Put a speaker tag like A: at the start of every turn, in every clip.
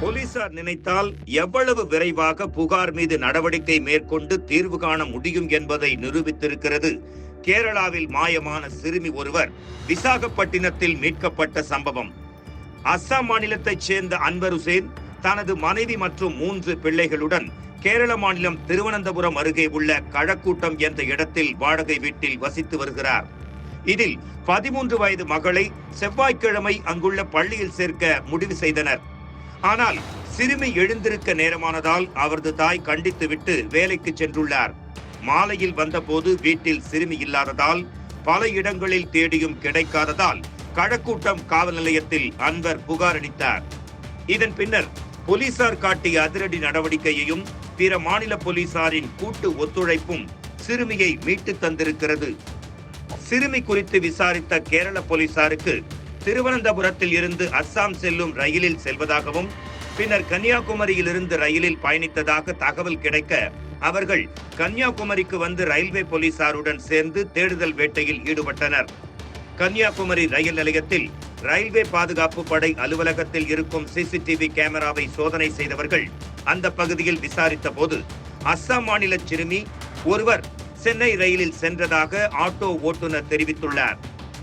A: போலீசார் நினைத்தால் எவ்வளவு விரைவாக புகார் மீது நடவடிக்கை மேற்கொண்டு தீர்வு காண முடியும் என்பதை நிரூபித்திருக்கிறது. கேரளாவில் மாயமான சிறுமி ஒருவர் விசாகப்பட்டினத்தில் மீட்கப்பட்ட சம்பவம். அஸ்ஸாம் மாநிலத்தைச் சேர்ந்த அன்வர் ஹுசேன் தனது மனைவி மற்றும் மூன்று பிள்ளைகளுடன் கேரள மாநிலம் திருவனந்தபுரம் அருகே உள்ள கழக்கூட்டம் என்ற இடத்தில் வாடகை வீட்டில் வசித்து வருகிறார். இதில் பதிமூன்று வயது மகளை செவ்வாய்க்கிழமை அங்குள்ள பள்ளியில் சேர்க்க முடிவு செய்தனர். ஆனால் சிறுமி எழுந்திருக்க நேரமானதால் அவரது தாய் கண்டித்துவிட்டு வேலைக்கு சென்றுள்ளார். மாலையில் வந்தபோது வீட்டில் சிறுமி இல்லாததால் பல இடங்களில் தேடியும் கிடைக்காததால் கழக்கூட்டம் காவல் நிலையத்தில் அன்வர் புகார் அளித்தார். இதன் பின்னர் போலீசார் காட்டிய அதிரடி நடவடிக்கையையும் பிற மாநில போலீசாரின் கூட்டு ஒத்துழைப்பும் சிறுமியை மீட்டு தந்திருக்கிறது. சிறுமி குறித்து விசாரித்த கேரள போலீசாருக்கு திருவனந்தபுரத்தில் இருந்து அஸ்ஸாம் செல்லும் ரயிலில் செல்வதாகவும் பின்னர் கன்னியாகுமரியில் இருந்து ரயிலில் பயணித்ததாக தகவல் கிடைக்க அவர்கள் கன்னியாகுமரிக்கு வந்து ரயில்வே போலீசாருடன் சேர்ந்து தேடுதல் வேட்டையில் ஈடுபட்டனர். கன்னியாகுமரி ரயில் நிலையத்தில் ரயில்வே பாதுகாப்பு படை அலுவலகத்தில் இருக்கும் சிசிடிவி கேமராவை சோதனை செய்தவர்கள் அந்த பகுதியில் விசாரித்த போது அஸ்ஸாம் மாநில சிறுமி ஒருவர் சென்னை ரயிலில் சென்றதாக ஆட்டோ ஓட்டுநர் தெரிவித்துள்ளார்.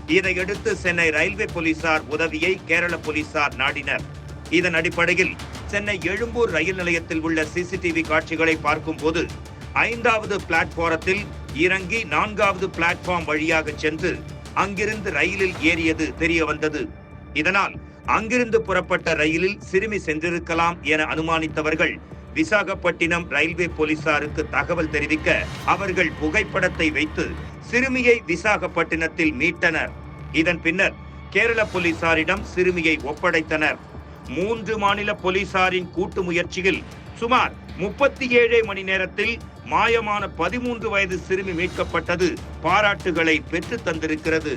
A: இதையடுத்து சென்னை ரயில்வே போலீசார் உதவியை கேரள போலீசார் நாடினர். இதன் அடிப்படையில் சென்னை எழும்பூர் ரயில் நிலையத்தில் உள்ள சிசிடிவி காட்சிகளை பார்க்கும்போது ஐந்தாவது பிளாட்பாரத்தில் இறங்கி நான்காவது பிளாட்ஃபார்ம் வழியாக சென்று அங்கிருந்து ரயிலில் ஏறியது தெரிய வந்தது. இதனால் அங்கிருந்து புறப்பட்ட ரயிலில் சிறுமி சென்றிருக்கலாம் என அனுமானித்தவர்கள் விசாகப்பட்டினம் ரயில்வே போலீசாருக்கு தகவல் தெரிவிக்க அவர்கள் புகைப்படத்தை வைத்து சிறுமியை விசாகப்பட்டினத்தில் மீட்டனர். இதன் பின்னர் கேரள போலீசாரிடம் சிறுமியை ஒப்படைத்தனர். மூன்று மாநில போலீசாரின் கூட்டு முயற்சியில் சுமார் முப்பத்தி ஏழே மணி நேரத்தில் மாயமான பதிமூன்று வயது சிறுமி மீட்கப்பட்டது. பாராட்டுகளை பெற்று தந்திருக்கிறது.